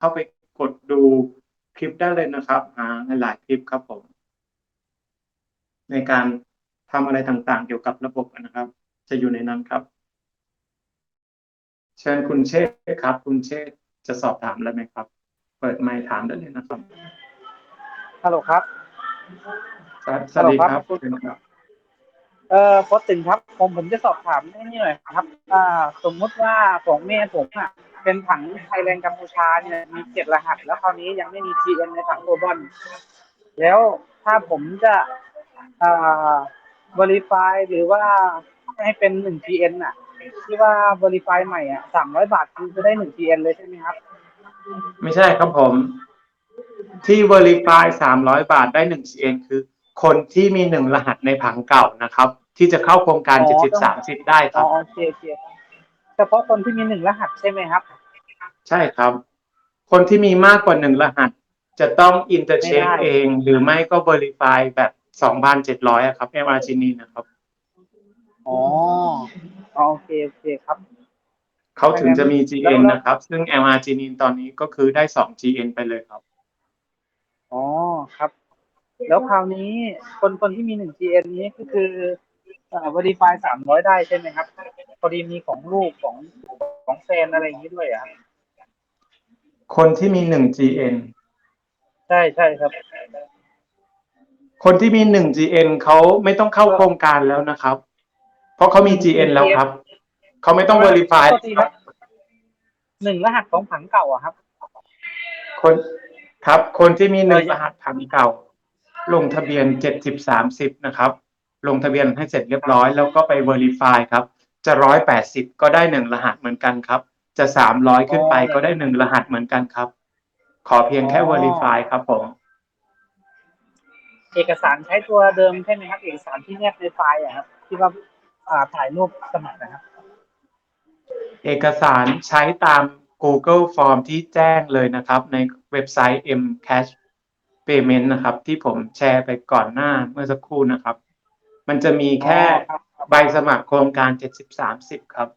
เข้าไปกดดูคลิปได้เลยนะครับหาหลายๆคลิปครับผม ในการทำอะไรต่างๆ เกี่ยวกับระบบนะครับ จะอยู่ในนั้นครับ เชิญคุณเชษฐ์ครับ คุณเชษฐ์จะสอบถามอะไรไหมครับ เปิดไมค์ถามได้เลยนะครับฮัลโหลครับสวัสสวัสดีครับฮัลโหลครับเชิญครับเอ่อโค้ชตึงครับ ผมผมจะสอบถามนี่หน่อยครับ อ่า สมมุติว่าของแม่ผมอะ เป็นถังไทยแลนด์กัมพูชาเนี่ยมีเจ็ดรหัส แล้วคราวนี้ยังไม่มี GN ในถังโกลบอลแล้วถ้าผมจะอ่า verify หรือว่าให้เป็นหนึ่ง GN อะ ที่ว่า verify ใหม่อะสามร้อยบาทคือจะได้หนึ่ง GN เลยใช่ไหมครับ ไม่ใช่ครับผม ที่ Verify 300 บาทได้1 CN คือ คนที่มีหนึ่งรหัสในผังเก่านะครับ ที่จะเข้าโครงการ อ๋อ70 30ได้คอ๋รัอบ โอเคโอเคเฉพาะคนที่มีหนึ่งรหัสใช่ไหมครับ ใช่ครับ คนที่มีมากกว่าหนึ่งรหัส จะต้อง intercheck ไม่ได้เอง หรือไม่ก็ Verify แบบ2,700อะครับ MRG นี่นะครับอ๋ออ๋อ โอเค โอเคครับ เขาถึงจะมีแล้ว GN แล้วนะครับ ซึ่ง MRG นีตอนนี้ก็คือได้2 GN ไปเลยครับ อ๋อ ครับ แล้วคราวนี้คนคนที่มีหนึ่ง GN นี้ก็คือ เอ่อ verify สามร้อยได้ใช่ไหมครับพอดีมีของลูกของของแฟนอะไรอย่างนี้ด้วยอะครับคนที่มี1 GN ใช่ใช่ครับ คนที่มี1 GN เขาไม่ต้องเข้าโครงการแล้วนะครับ เพราะเขามี GN แล้วครับ เขาไม่ต้อง Verify โทษทีครับหนึ่งรหัสของผังเก่าอะครับ คนครับ คนที่มีหนึ่งเออรหัสผังเก่า ลงทะเบียนเจ็ดสิบสามสิบนะครับ ลงทะเบียนให้เสร็จเรียบร้อย แล้วก็ไป Verify ครับ จะร้อยแปดสิบก็ได้หนึ่งรหัสเหมือนกันครับ จะสามร้อยขึ้นไปก็ได้หนึ่งรหัสเหมือนกันครับ ขอเพียงแค่ Verify ครับผม เอกสารใช้ตัวเดิมใช่ไหมครับ เอกสารที่แนบในไฟล์อะครับ ที่ว่าอ่าถ่ายรูปสมัครนะครับ เอกสารใช้ตาม Google Form ที่แจ้งเลยนะครับ ในเว็บไซต์ Mcash Payment นะครับ ที่ผมแชร์ไปก่อนหน้าเมื่อสักครู่นะครับ มันจะมีแค่อ๋อครับใบสมัครโครงการ70-30ครับ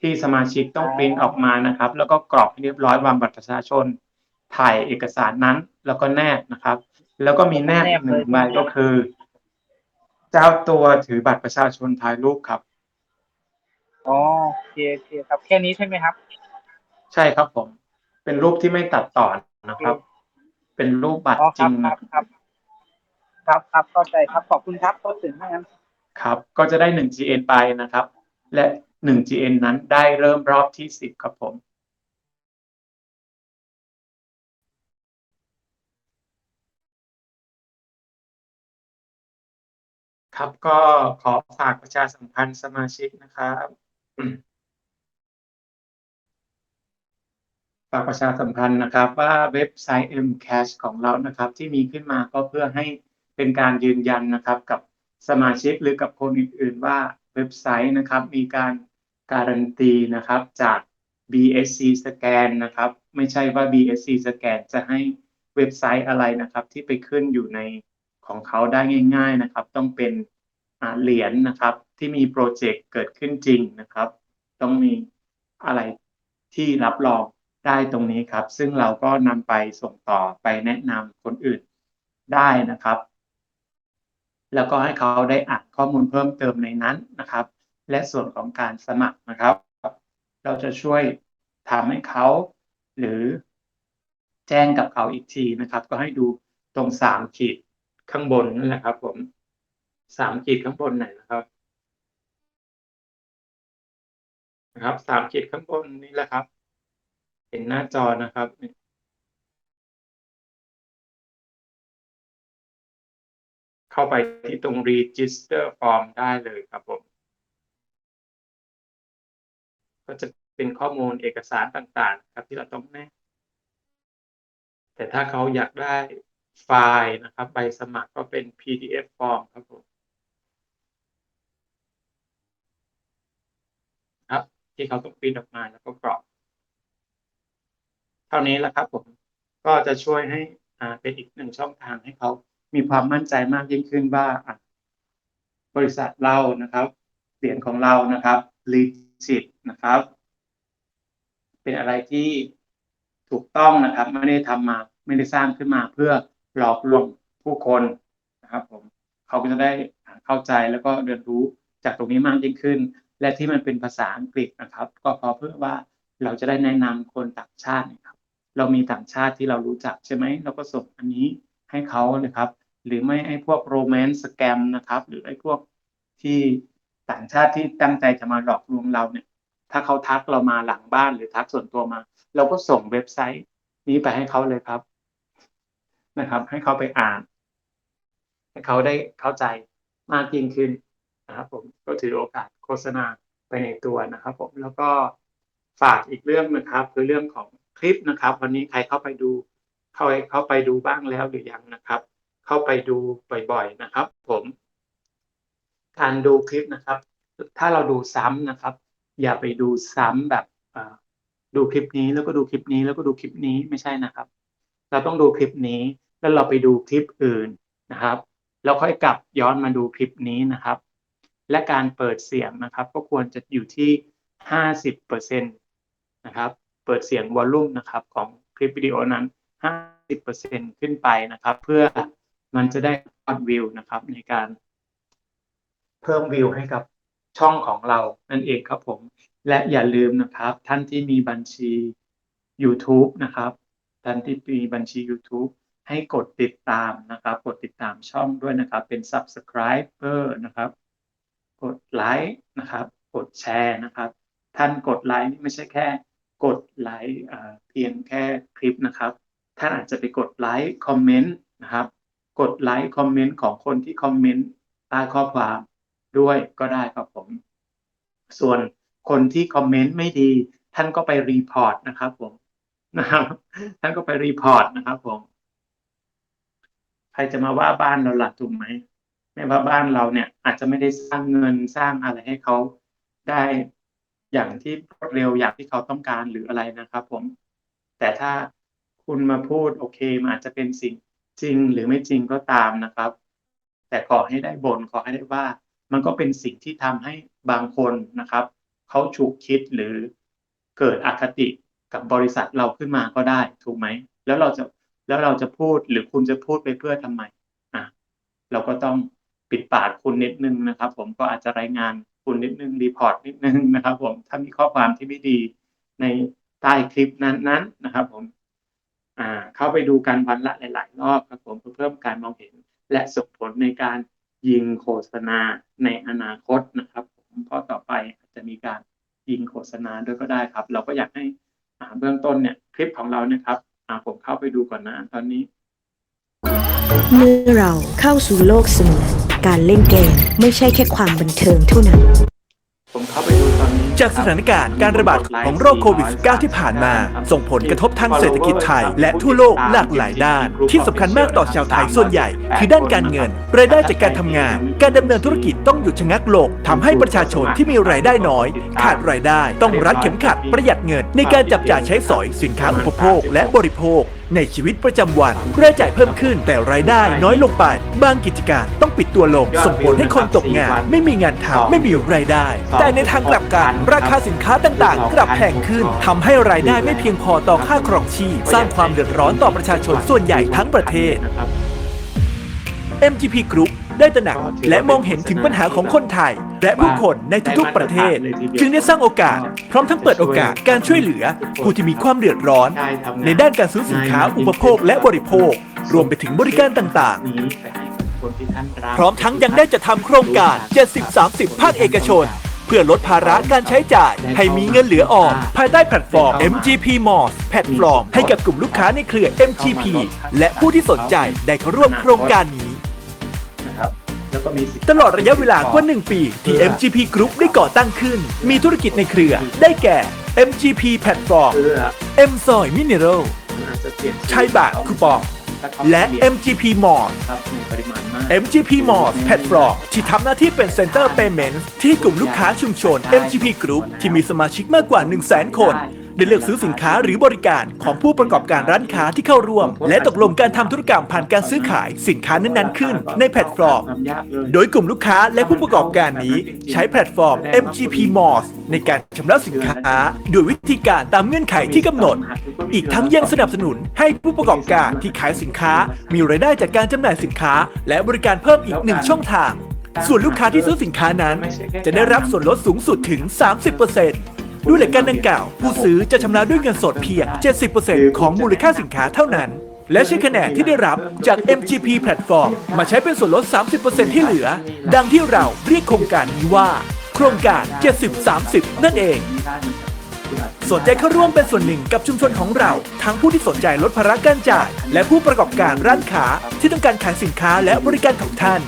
ที่สมาชิกต้องอ๋อปริ้นออกมานะครับ แล้วก็กรอกให้เรียบร้อยวางบัตรประชาชน ถ่ายเอกสารนั้น แล้วก็แนบนะครับ แล้วก็มีแนบอีกหนึ่งใบก็คือ เจ้าตัวถือบัตรประชาชนถ่ายรูปครับอ๋อโอเคโอเคครับ แค่นี้ใช่ไหมครับ ใช่ครับผม เป็นรูปที่ไม่ตัดต่อนะครับ เป็นรูปบัตรอ๋อจครัริบงครับ ครับครับเข้าใจครับขอบคุณครับก็ถึงงั้นครับ ก็จะได้ 1 GN ไปนะครับ และ 1 GN นั้นได้เริ่มรอบที่ 10 ครับผม ครับก็ขอฝากประชาสัมพันธ์สมาชิกนะครับฝากประชาสัมพันธ์นะครับ ว่าเว็บไซต์ Mcash ของเรานะครับ ที่มีขึ้นมาก็เพื่อให้ เป็นการยืนยันนะครับกับสมาชิกหรือกับคนอื่นๆ ว่าเว็บไซต์นะครับ มีการการันตีนะครับจาก BSC Scan นะครับ ไม่ใช่ว่า BSC Scan จะให้เว็บไซต์อะไรนะครับ ที่ไปขึ้นอยู่ในของเขาได้ง่าย ๆนะครับ ต้องเป็นเหรียญนะครับ ที่มีโปรเจกต์เกิดขึ้นจริงนะครับ ต้องมีอะไรที่รับรองได้ตรงนี้ครับ ซึ่งเราก็นำไปส่งต่อไปแนะนำคนอื่นได้นะครับ แล้วก็ให้เขาได้อ่านข้อมูลเพิ่มเติมในนั้นนะครับ และส่วนของการสมัครนะครับ เราจะช่วยทำให้เขาหรือแจ้งกับเขาอีกทีนะครับ ก็ให้ดูตรงสามขีดข้างบนนั่นแหละครับ ผมสามขีดข้างบนไหนนะครับนะครับสามขีดข้างบนนี่แหละครับ เห็นหน้าจอนะครับ เข้าไปที่ตรง register form ได้เลยครับผม ก็จะเป็นข้อมูลเอกสารต่างๆ ครับที่เราต้องแนบแต่ถ้าเขาอยากได้ไฟล์นะครับใบสมัครก็เป็น PDF form ครับผมครับ ที่เขาต้องปริ้นออกมาแล้วก็กรอก เท่านี้แหละครับผม ก็จะช่วยให้อ่าเป็นอีกหนึ่งช่องทางให้เขา มีความมั่นใจมากยิ่งขึ้นว่าบริษัทเรานะครับเหรียญของเรานะครับ legit นะครับ เป็นอะไรที่ถูกต้องนะครับ ไม่ได้ทำมา ไม่ได้สร้างขึ้นมาเพื่อหลอกลวงผู้คนนะครับ ผมเขาก็จะได้เข้าใจแล้วก็เรียนรู้จากตรงนี้มากยิ่งขึ้น และที่มันเป็นภาษาอังกฤษนะครับ ก็เพราะเพื่อว่าเราจะได้แนะนำคนต่างชาตินะครับ เรามีต่างชาติที่เรารู้จักใช่ไหมเราก็ส่งอันนี้ ให้เขานะครับ หรือไม่ไอ้พวกโรแมนต์สแกมนะครับ หรือไอ้พวกที่ต่างชาติที่ตั้งใจจะมาหลอกลวงเราเนี่ย ถ้าเขาทักเรามาหลังบ้านหรือทักส่วนตัวมา เราก็ส่งเว็บไซต์นี้ไปให้เขาเลยครับนะครับ ให้เขาไปอ่าน ให้เขาได้เข้าใจมากยิ่งขึ้นนะครับ ผมก็ถือโอกาสโฆษณาไปในตัวนะครับ ผมแล้วก็ฝากอีกเรื่องนะครับ คือเรื่องของคลิปนะครับ วันนี้ใครเข้าไปดู เข้าเข้าไปดูบ้างแล้วหรือยังนะครับ เข้าไปดูบ่อยๆนะครับ ผม การดูคลิปนะครับ ถ้าเราดูซ้ำนะครับ อย่าไปดูซ้ำแบบดูคลิปนี้แล้วก็ดูคลิปนี้แล้วก็ดูคลิปนี้ไม่ใช่นะครับ เราต้องดูคลิปนี้แล้วเราไปดูคลิปอื่นนะครับ แล้วค่อยกลับย้อนมาดูคลิปนี้นะครับ และการเปิดเสียงนะครับ ก็ควรจะอยู่ที่ห้าสิบเปอร์เซ็นตนะครับ เปิดเสียงวอลลุ่มนะครับของคลิปวิดีโอนั้น ห้าสิบเปอร์เซ็นขึ้นไปนะครับ เพื่อมันจะได้ยอดวิวนะครับ ในการ เพิ่มวิวให้กับช่องของเรานั่นเองครับผม และอย่าลืมนะครับ ท่านที่มีบัญชี YouTube นะครับ ท่านที่มีบัญชี YouTube ให้กดติดตามนะครับ กดติดตามช่องด้วยนะครับ เป็น subscriber นะครับ กดไลค์นะครับ กดแชร์นะครับ ท่านกดไลค์นี่ไม่ใช่แค่ กดไลค์เอ่อเพียงแค่คลิปนะครับ ท่านอาจจะไปกดไลค์คอมเมนต์นะครับ กดไลค์คอมเมนต์ของคนที่คอมเมนต์ใต้ข้อความด้วยก็ได้ครับผม ส่วนคนที่คอมเมนต์ไม่ดี ท่านก็ไปรีพอร์ตนะครับผมนะครับ ท่านก็ไปรีพอร์ตนะครับผม ใครจะมาว่าบ้านเราหล่ะถูกไหมไม่ว่าบ้านเราเนี่ย อาจจะไม่ได้สร้างเงินสร้างอะไรให้เขาได้อย่างที่รวดเร็วอย่างที่เขาต้องการหรืออะไรนะครับ ผม แต่ถ้า คุณมาพูดโอเคมันอาจจะเป็นสิ่งจริงหรือไม่จริงก็ตามนะครับ แต่ขอให้ได้บนขอให้ได้ว่า มันก็เป็นสิ่งที่ทำให้บางคนนะครับเขาฉุกคิดหรือเกิดอคติกับบริษัทเราขึ้นมาก็ได้ถูกไหมแล้วเราจะแล้วเราจะพูดหรือคุณจะพูดไปเพื่อทำไมอะเราก็ต้องปิดปากคุณนิดนึงนะครับ ผมก็อาจจะรายงานคุณนิดนึงรีพอร์ตนิดนึงนะครับ ผมถ้ามีข้อความที่ไม่ดีในใต้คลิปนั้นๆนะครับ ผม เข้าไปดูกันวันละหลาย ๆ รอบครับผมเพื่อเพิ่มการมองเห็น และส่งผลในการยิงโฆษณาในอนาคตนะครับผมเพราะต่อไปอาจจะมีการยิงโฆษณาด้วยก็ได้ครับ เราก็อยากให้อ่าเบื้องต้นเนี่ยคลิปของเราเนี่ยครับอ่าผมเข้าไปดูก่อนนะตอนนี้ เมื่อเราเข้าสู่โลกเสมือนการเล่นเกมไม่ใช่แค่ความบันเทิงเท่านั้น จากสถานการณ์การระบาดของโรคโควิด -19 ที่ผ่านมา ส่งผลกระทบทางเศรษฐกิจไทย และทั่วโลกหลากหลายด้าน ที่สำคัญมากต่อชาวไทยส่วนใหญ่ คือด้านการเงิน รายได้จากการทำงาน การดำเนินธุรกิจต้องหยุดชะงักลงทำให้ประชาชนที่มีรายได้น้อย ขาดรายได้ ต้องรัดเข็มขัดประหยัดเงิน ในการจับจ่ายใช้สอยสินค้าอุปโภคและบริโภค ในชีวิตประจำวันรายจ่ายเพิ่มขึ้นแต่รายได้น้อยลงไป บางกิจการต้องปิดตัวลง ส่งผลให้คนตกงาน ไม่มีงานทำไม่มีรายได้ แต่ในทางกลับกันราคาสินค้าต่างๆ กลับแพงขึ้นทำให้รายได้ไม่เพียงพอต่อค่าครองชีพสร้างความเดือดร้อนต่อประชาชนส่วนใหญ่ทั้งประเทศนะครับ MGP Group ได้ตระหนัก และมองเห็นถึงปัญหาของคนไทย และผู้คนในทุกๆประเทศ จึงได้สร้างโอกาส พร้อมทั้งเปิดโอกาสการช่วยเหลือ ผู้ที่มีความเดือดร้อนได้ทำงในด้านการซื้อสินค้าอุปโภคและบริโภค รวมไปถึงบริการต่างนี้ไปให้คนที่ท่านรักๆพร้อมทั้งยังได้จะทำโครงการ 70-30 ภาคเอกชนเพื่อลดภาระการใช้จ่าย ให้มีเงินเหลือออมภายใต้แพลตฟอร์ม MGP m o s แพลตฟอร์มให้กับกลุ่มลูกค้าในเครือ MGP และผู้ที่สนใจได้เข้าร่วมโครงการนี้นะครับ แล้วก็มีสิทธิ์ตลอดระยะเวลากว่า 1 ปี ที่ MGP Group ได้ก่อตั้งขึ้น มีธุรกิจในเครือ ได้แก่ MGP Platform เพื่อ M Soy Mineral อาจจะเปลี่ยนชื่อใช้บาทคูปอง และ MGP m o s ครับในปริมาณมาก MGP m o s Platform ที่ทำหน้าที่เป็น Center Payment ที่กลุ่มลูกค้าชุมชน MGP Group ที่มีสมาชิกมากกว่า 1 0 0 0 0 0 คน ได้เลือกซื้อสินค้าหรือบริการของผู้ประกอบการร้านค้าที่เข้าร่วม และตกลงการทำธุรกรรมผ่านการซื้อขายสินค้านั้นๆขึ้น ในแพลตฟอร์ม โดยกลุ่มลูกค้าและผู้ประกอบการนี้ใช้แพลตฟอร์ม MGP Malls ในการชำระสินค้าโดยวิธีการตามเงื่อนไขที่กำหนด อีกทั้งยังสนับสนุนให้ผู้ประกอบการที่ขายสินค้า มีรายได้จากการจำหน่ายสินค้า และบริการเพิ่มอีกหนึ่งช่องทาง ส่วนลูกค้าที่ซื้อสินค้านั้น จะได้รับส่วนลดสูงสุดถึง 30% ด้วยหลักการดังกล่าว ผู้ซื้อจะชำระด้วยเงินสดเพียง 70%ของมูลค่าสินค้าเท่านั้น และใช้คะแนนที่ได้รับจาก MGP Platform มาใช้เป็นส่วนลด 30%ที่เหลือ ดังที่เราเรียกโครงการนี้ว่า โครงการ 70-30 นั่นเอง สนใจเข้าร่วมเป็นส่วนหนึ่งกับชุมชนของเรา ทั้งผู้ที่สนใจลดภาระการจ่าย และผู้ประกอบการร้านค้าที่ต้องการขายสินค้าและบริการของท่าน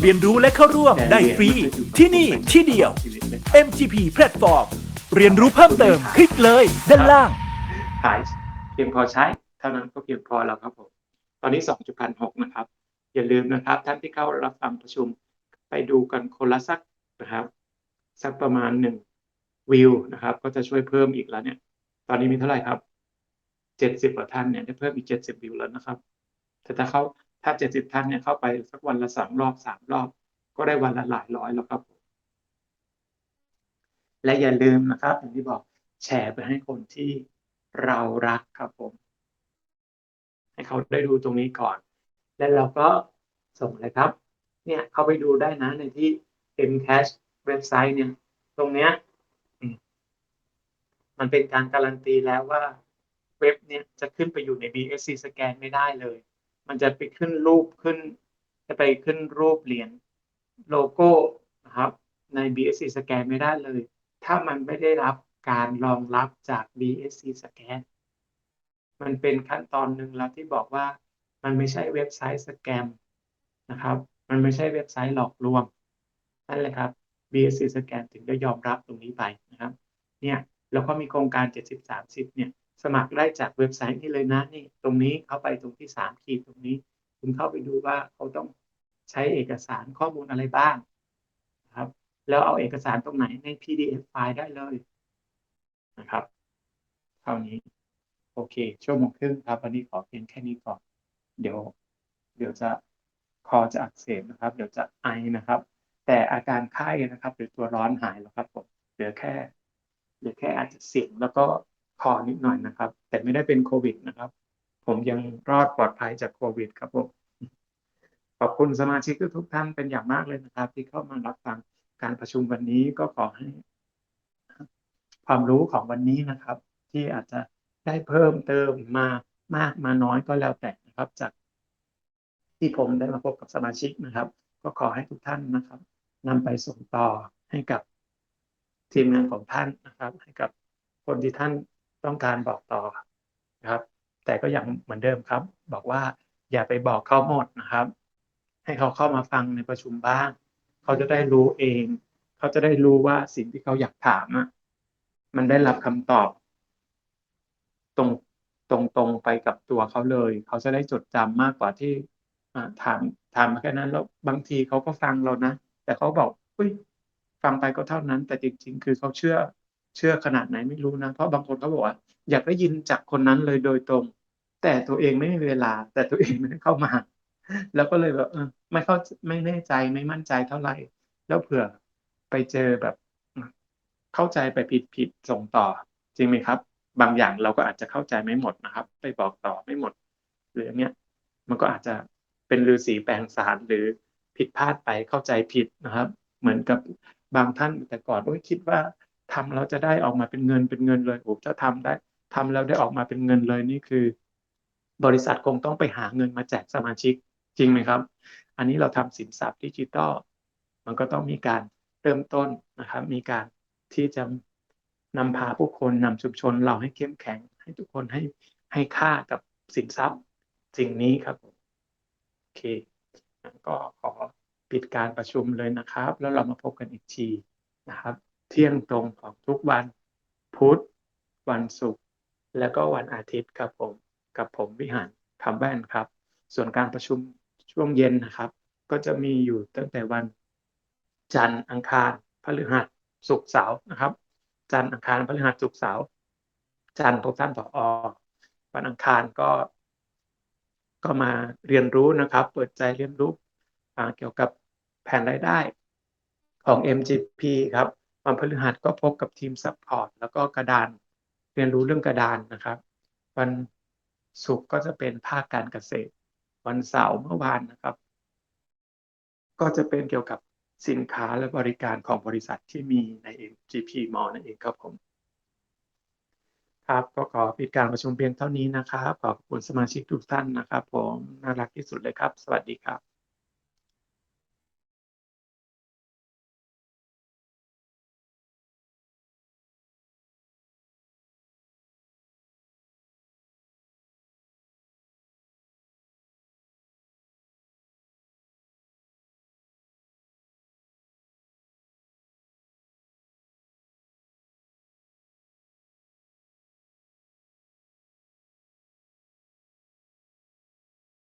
เรียนรู้และเข้าร่วมได้ฟรี ที่นี่ที่เดียว MGP Platform เรียนรู้เพิ่มเติม คลิกเลยด้านล่าง ขายเพียงพอใช้ เท่านั้นก็เพียงพอแล้วครับผม ตอนนี้ 2.6นะครับ อย่าลืมนะครับ ท่านที่เข้ารับฟังประชุม ไปดูกันคนละสักนะครับสักประมาณหนึ่งวิวนะครับ ก็จะช่วยเพิ่มอีกแล้วเนี่ย ตอนนี้มีเท่าไหร่ครับ70กว่าท่านเนี่ยได้เพิ่มอีก70วิวแล้วนะครับ แต่ถ้าเขาถ้า70ท่านเนี่ยเข้าไปสักวันละสองรอบสามรอบ ก็ได้วันละหลายร้อยแล้วครับ และอย่าลืมนะครับอย่างที่บอกแชร์ไปให้คนที่เรารักครับผม ให้เขาได้ดูตรงนี้ก่อน แล้วเราก็ส่งเลยครับ เนี่ยเข้าไปดูได้นะในที่ Mcash เว็บไซต์เนี่ย ตรงเนี้ยมมันเป็นการการันตีแล้วว่าเว็บเนี่ยจะขึ้นไปอยู่ใน BSC สแกนไม่ได้เลย มันจะไปขึ้นรูปขึ้น จะไปขึ้นรูปเหรียญโลโก้นะครับ ใน BSC สแกนไม่ได้เลย ถ้ามันไม่ได้รับการรองรับจาก BSC สแกนมันเป็นขั้นตอนหนึ่งแล้วที่บอกว่ามันไม่ใช่เว็บไซต์สแกมนะครับ มันไม่ใช่เว็บไซต์หลอกลวงนั่นแหละครับ BSC สแกนถึงจะยอมรับตรงนี้ไปนะครับ เนี่ยเราก็มีโครงการ 70-30 เนี่ย สมัครได้จากเว็บไซต์นี้เลยนะนี่ ตรงนี้เข้าไปตรงที่ 3 ขีดตรงนี้ คุณเข้าไปดูว่าเขาต้องใช้เอกสารข้อมูลอะไรบ้าง แล้วเอาเอกสารตรงไหนใน PDF ไฟล์ได้เลยนะครับเท่านี้ โอเค ชั่วโมงครึ่งครับ วันนี้ขอเพียงแค่นี้ก่อน เดี๋ยว เดี๋ยวจะคอจะอักเสบนะครับ เดี๋ยวจะไอนะครับ แต่อาการไข้นะครับ หรือตัวร้อนหายแล้วครับผมเหลือแค่เหลือแค่อาจจะเสียงแล้วก็คอนิดหน่อยนะครับ แต่ไม่ได้เป็นโควิดนะครับ ผมยังรอดปลอดภัยจากโควิด ครับผมขอบคุณสมาชิกทุกท่านเป็นอย่างมากเลยนะครับ ที่เข้ามารับฟัง การประชุมวันนี้ก็ขอให้ ความรู้ของวันนี้นะครับ ที่อาจจะได้เพิ่มเติมมามากมาน้อยก็แล้วแต่นะครับ จากที่ผมได้มาพบกับสมาชิกนะครับ ก็ขอให้ทุกท่านนะครับนำไปส่งต่อให้กับทีมงานของท่านนะครับ ให้กับคนที่ท่านต้องการบอกต่อนะครับ แต่ก็ยังเหมือนเดิมครับ บอกว่าอย่าไปบอกเขาหมดนะครับ ให้เขาเข้ามาฟังในประชุมบ้าง เขาจะได้รู้เอง เขาจะได้รู้ว่าสิ่งที่เขาอยากถามอะมันได้รับคำตอบ ตรงตรงตรงไปกับตัวเขาเลย เขาจะได้จดจำมากกว่าที่อ่าถามถามมาแค่นั้นแล้วบางทีเขาก็ฟังเรานะแต่เขาบอกอุ้ยฟังไปก็เท่านั้น แต่จริง ๆ คือเขาเชื่อเชื่อขนาดไหนไม่รู้นะ เพราะบางคนเขาบอกว่า อยากได้ยินจากคนนั้นเลยโดยตรง แต่ตัวเองไม่มีเวลา แต่ตัวเองไม่ได้เข้ามา แล้วก็เลยแบบเออ ไม่เข้าไม่แน่ใจไม่มั่นใจเท่าไหร่ แล้วเผื่อไปเจอแบบ เข้าใจไปผิดผิดส่งต่อ จริงไหมครับ บางอย่างเราก็อาจจะเข้าใจไม่หมดนะครับ ไปบอกต่อไม่หมด หรืออย่างเงี้ยมันก็อาจจะเป็นฤาษีแปลงสารหรือผิดพลาดไปเข้าใจผิดนะครับ เหมือนกับบางท่านแต่ก่อนโอ้ยคิดว่าทำแล้วจะได้ออกมาเป็นเงินเป็นเงินเลยโอ้ถ้าทำได้ทำแล้วได้ออกมาเป็นเงินเลยนี่คือ บริษัทคงต้องไปหาเงินมาแจกสมาชิกจริงไหมครับ อันนี้เราทำสินทรัพย์ดิจิตอลมันก็ต้องมีการเริ่มต้นนะครับ มีการที่จะนำพาผู้คนนำชุมชนเราให้เข้มแข็ง ให้ทุกคนให้ให้ค่ากับสินทรัพย์สิ่งนี้ครับโอเคก็ขอปิดการประชุมเลยนะครับ แล้วเรามาพบกันอีกทีนะครับ เที่ยงตรงของทุกวันพุธวันศุกร์แล้วก็วันอาทิตย์ครับผมกับผมวิหารคำแว่นครับ ส่วนการประชุม ช่วงเย็นนะครับ ก็จะมีอยู่ตั้งแต่วันจันทร์อังคารพฤหัสศุกร์เสาร์นะครับ จันทร์อังคารพฤหัสศุกร์เสาร์จันทร์พบท่านผอวันอังคารก็ ก็มาเรียนรู้นะครับ เปิดใจเรียนรู้เกี่ยวกับแผนรายได้ของ MGP ครับวันพฤหัสก็พบกับทีมซัพพอร์ตแล้วก็กระดานเรียนรู้เรื่องกระดานนะครับ วันศุกร์ก็จะเป็นภาคการเกษตร วันเสาร์เมื่อวานนะครับ ก็จะเป็นเกี่ยวกับสินค้าและบริการของบริษัทที่มีใน MGP Mall นั่นเองครับผม ครับก็ขอปิดการประชุมเพียงเท่านี้นะครับ ขอบคุณสมาชิกทุกท่านนะครับ ผมน่ารักที่สุดเลยครับ สวัสดีครับ